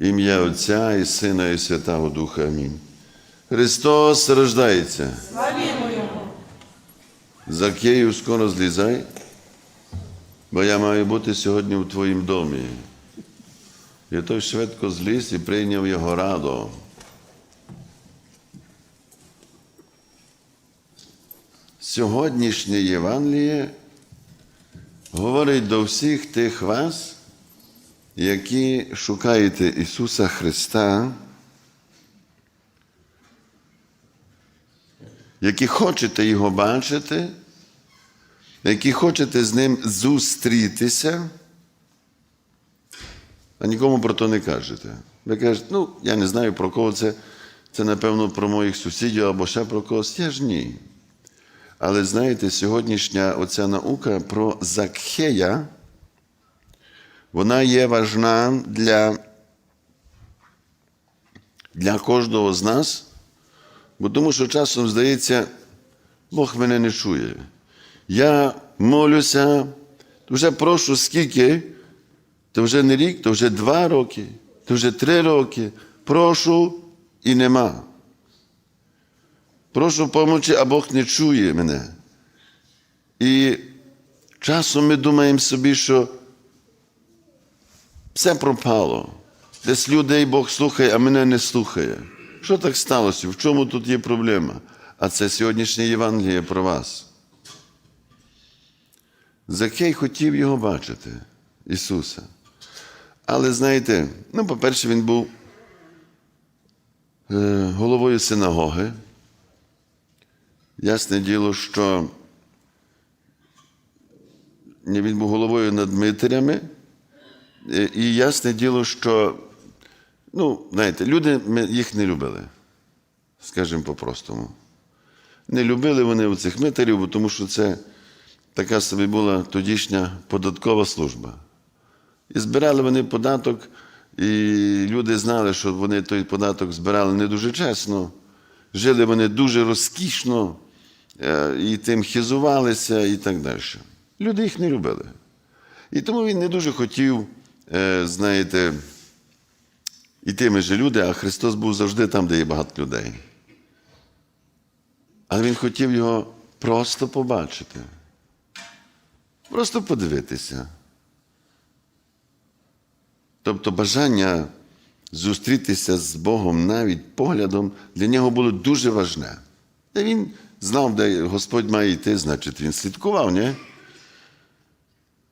Ім'я Отця і Сина, і Святого Духа. Амінь. Христос рождається. Славімо Його! Закею скоро злізай, бо я маю бути сьогодні в твоїм домі. І той швидко зліз і прийняв його радо. Сьогоднішнє Євангеліє говорить до всіх тих вас, які шукаєте Ісуса Христа, які хочете Його бачити, які хочете з Ним зустрітися, а нікому про то не кажете. Ви кажете, ну, я не знаю про кого це, це напевно про моїх сусідів або ще про когось. Я ж ні. Але знаєте, сьогоднішня оця наука про Закхея, вона є важна для, для кожного з нас, бо тому що часом здається, Бог мене не чує. Я молюся, вже прошу скільки, то вже не рік, то вже два роки, то вже три роки. Прошу і нема. Прошу помочі, а Бог не чує мене. І часом ми думаємо собі, що все пропало. Десь людей Бог слухає, а мене не слухає. Що так сталося? В чому тут є проблема? А це сьогоднішнє Євангеліє про вас. Закей хотів його бачити, Ісуса. Але знаєте, ну, по-перше, він був е, головою синагоги. Ясне діло, що він був головою над митарями, Е, і ясне діло, що, ну, знаєте, люди ми їх не любили, скажімо по-простому. Не любили вони цих митарів, тому що це така собі була тодішня податкова служба. І збирали вони податок, і люди знали, що вони той податок збирали не дуже чесно. Жили вони дуже розкішно, е, і тим хизувалися і так далі. Люди їх не любили. І тому він не дуже хотів, е, знаєте, і тими же люди, а Христос був завжди там, де є багато людей. Але він хотів його просто побачити, просто подивитися. Тобто бажання зустрітися з Богом навіть поглядом для нього було дуже важне. І він знав, де Господь має йти, значить, він слідкував, ні?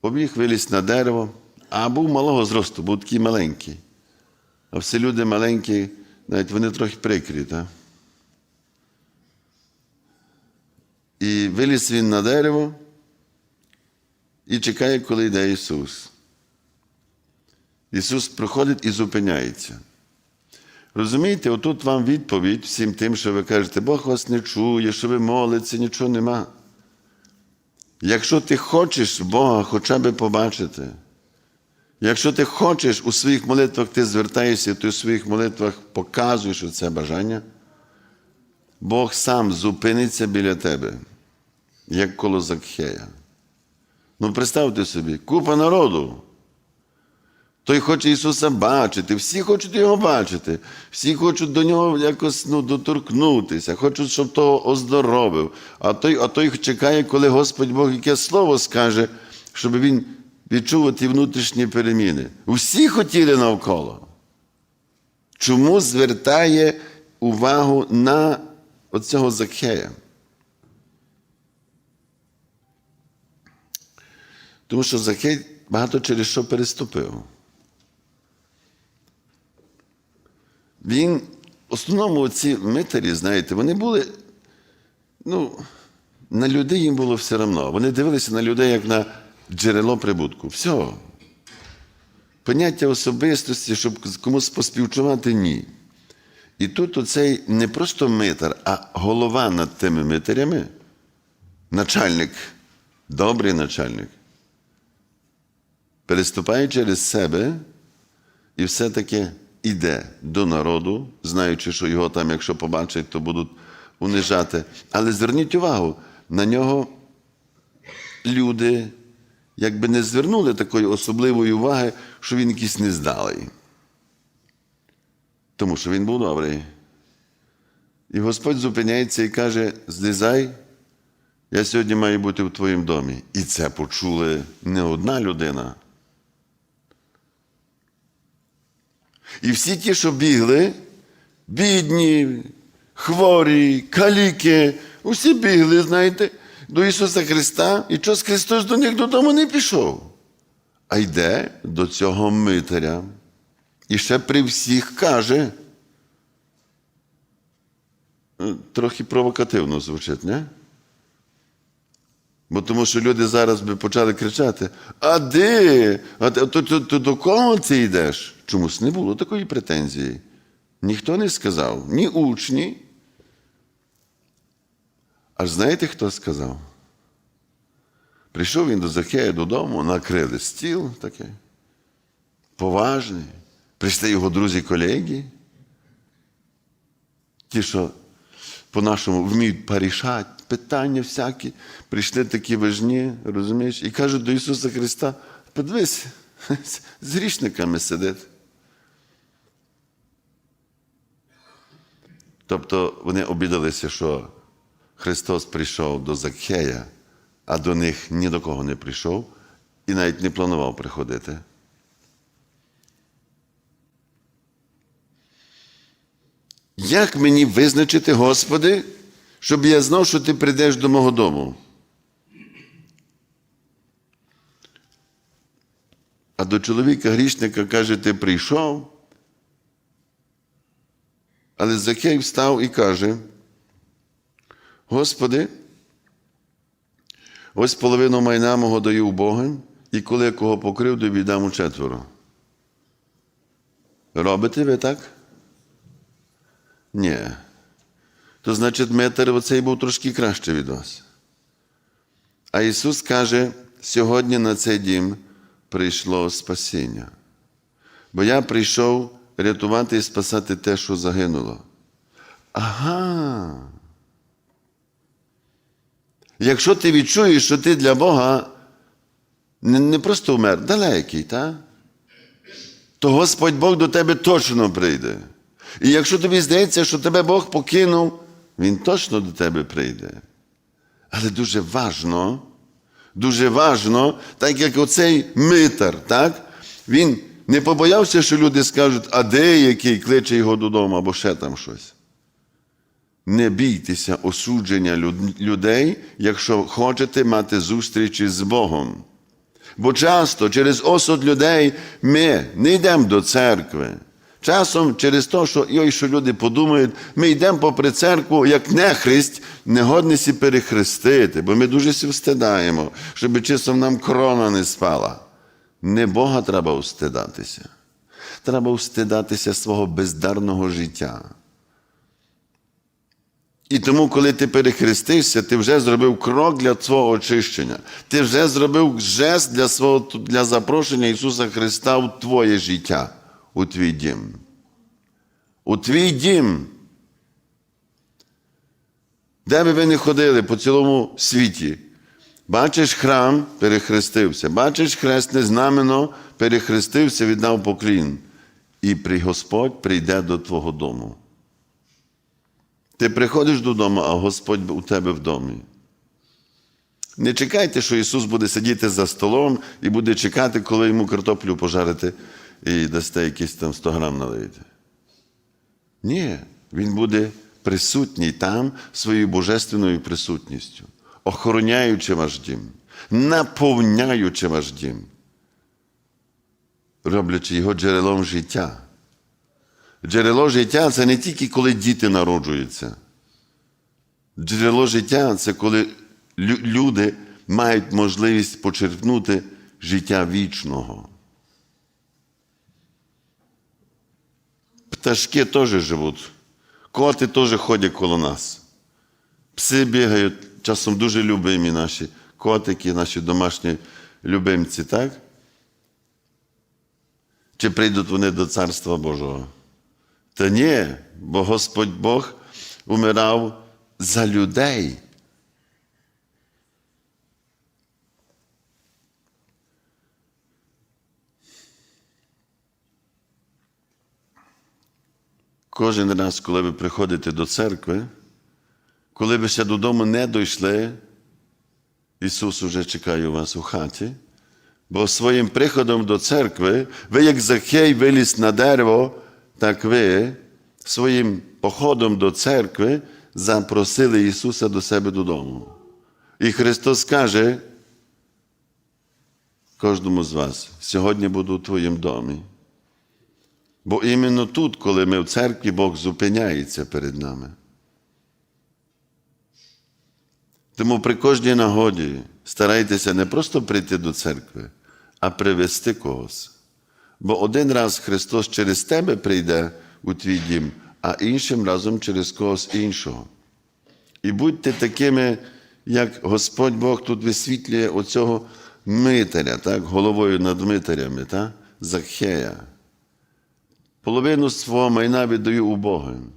Побіг виліз на дерево, а був малого зросту, був такий маленький. А всі люди маленькі, навіть вони трохи прикрі. Так? І виліз він на дерево і чекає, коли йде Ісус. Ісус приходить і зупиняється. Розумієте, отут вам відповідь всім тим, що ви кажете, Бог вас не чує, що ви молитеся, нічого нема. Якщо ти хочеш Бога хоча б побачити, якщо ти хочеш у своїх молитвах, ти звертаєшся, ти у своїх молитвах показуєш це бажання, Бог сам зупиниться біля тебе, як коло Закхея. Ну, представте собі, купа народу. Той хоче Ісуса бачити, всі хочуть Його бачити, всі хочуть до нього якось ну, доторкнутися, хочуть, щоб того оздоровив. А той, а той чекає, коли Господь Бог яке слово скаже, щоб він відчув ті внутрішні переміни. Усі хотіли навколо. Чому звертає увагу на оцього Закхея? Тому що Закхей багато через що переступив. Він, в основному ці митарі, знаєте, вони були, ну, на людей їм було все одно. Вони дивилися на людей як на джерело прибутку. Все. Поняття особистості, щоб комусь поспівчувати, ні. І тут оцей не просто митар, а голова над тими митарями, начальник, добрий начальник, переступає через себе і все-таки іде до народу, знаючи, що його там, якщо побачать, то будуть унижати. Але зверніть увагу, на нього люди якби не звернули такої особливої уваги, що він якийсь нездалий. Тому що він був добрий. І Господь зупиняється і каже: злізай, я сьогодні маю бути в твоїм домі. І це почули не одна людина. І всі ті, що бігли, бідні, хворі, каліки, усі бігли, знаєте, до Ісуса Христа, і щось Христос до них додому не пішов, а йде до цього митаря. І ще при всіх каже. Е, Трохи провокативно звучить, не? Бо тому що люди зараз би почали кричати: А де? А ти- то, то, то до кого ти йдеш? Чомусь не було такої претензії. Ніхто не сказав, ні учні. Аж знаєте, хто сказав? Прийшов він до Захея додому, накрили стіл такий, поважний. Прийшли його друзі-колеги, ті, що по-нашому вміють порішати питання всякі, прийшли такі важні, розумієш, і кажуть до Ісуса Христа: подивись, з грішниками сидить. Тобто вони обідалися, що Христос прийшов до Закхея, а до них ні до кого не прийшов і навіть не планував приходити. Як мені визначити, Господи, щоб я знав, що ти прийдеш до мого дому? А до чоловіка грішника каже, ти прийшов. Але Закей встав і каже: Господи, ось половину майна мого даю Богу, і коли я кого покрив, то віддам у четверо. Робите ви так? Ні. То значить, метр оцей був трошки краще від вас. А Ісус каже, сьогодні на цей дім прийшло спасіння. Бо я прийшов рятувати і спасати те, що загинуло. Ага. Якщо ти відчуєш, що ти для Бога не, не просто вмер, далекий, так? то Господь Бог до тебе точно прийде. І якщо тобі здається, що тебе Бог покинув, Він точно до тебе прийде. Але дуже важно, дуже важно, так як оцей митар, так? він не побоявся, що люди скажуть, а де який кличе його додому, або ще там щось. Не бійтеся осудження людей, якщо хочете мати зустрічі з Богом. Бо часто через осуд людей ми не йдемо до церкви. Часом через те, що, що люди подумають, ми йдемо попри церкву, як нехристь, негодниці перехрестити, бо ми дуже сів встидаємо, щоб часом нам корона не спала. Не Бога треба устидатися. Треба устидатися свого бездарного життя. І тому, коли ти перехрестишся, ти вже зробив крок для свого очищення. Ти вже зробив жест для свого, для запрошення Ісуса Христа в твоє життя, у твій дім. У твій дім. Де би ви не ходили по цілому світі? Бачиш храм, перехрестився. Бачиш хресне знамено, перехрестився, віддав поклін. І Господь прийде до твого дому. Ти приходиш додому, а Господь у тебе в домі. Не чекайте, що Ісус буде сидіти за столом і буде чекати, коли йому картоплю пожарити і дасте якісь там 100 грам налити. Ні, Він буде присутній там своєю божественною присутністю, охороняючи ваш дім, наповняючи ваш дім, роблячи його джерелом життя. Джерело життя це не тільки коли діти народжуються. Джерело життя це коли люди мають можливість почерпнути життя вічного. Пташки теж живуть, коти теж ходять коло нас. Пси бігають, часом дуже любимі наші котики, наші домашні любимці, так? Чи прийдуть вони до Царства Божого? Та ні, бо Господь Бог умирав за людей. кожен раз, коли ви приходите до церкви, коли ви ще додому не дійшли, Ісус уже чекає у вас у хаті, бо своїм приходом до церкви, ви, як Захей виліз на дерево, так ви своїм походом до церкви запросили Ісуса до себе додому. І Христос каже кожному з вас, сьогодні буду у твоїм домі. Бо іменно тут, коли ми в церкві, Бог зупиняється перед нами. Тому при кожній нагоді старайтеся не просто прийти до церкви, а привести когось. Бо один раз Христос через тебе прийде у твій дім, а іншим разом через когось іншого. І будьте такими, як Господь Бог тут висвітлює оцього митаря, так, головою над митарями, так, Захея. Половину свого майна віддаю убогим.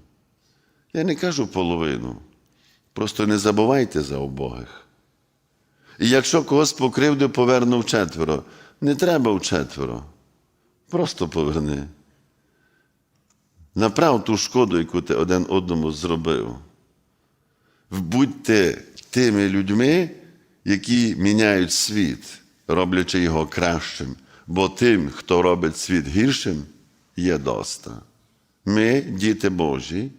Я не кажу половину. Просто не забувайте за убогих. І якщо когось покривдив, повернув четверо. Не треба в четверо. Просто поверни. Направ ту шкоду, яку ти один одному зробив. Будьте тими людьми, які міняють світ, роблячи його кращим. Бо тим, хто робить світ гіршим, є доста. Ми, діти Божі,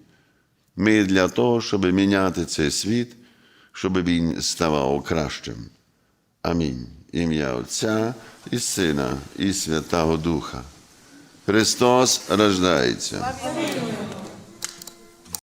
ми для того, щоб міняти цей світ, щоб він ставав кращим. Амінь. Ім'я Отця і Сина, і Святого Духа. Христос рождається.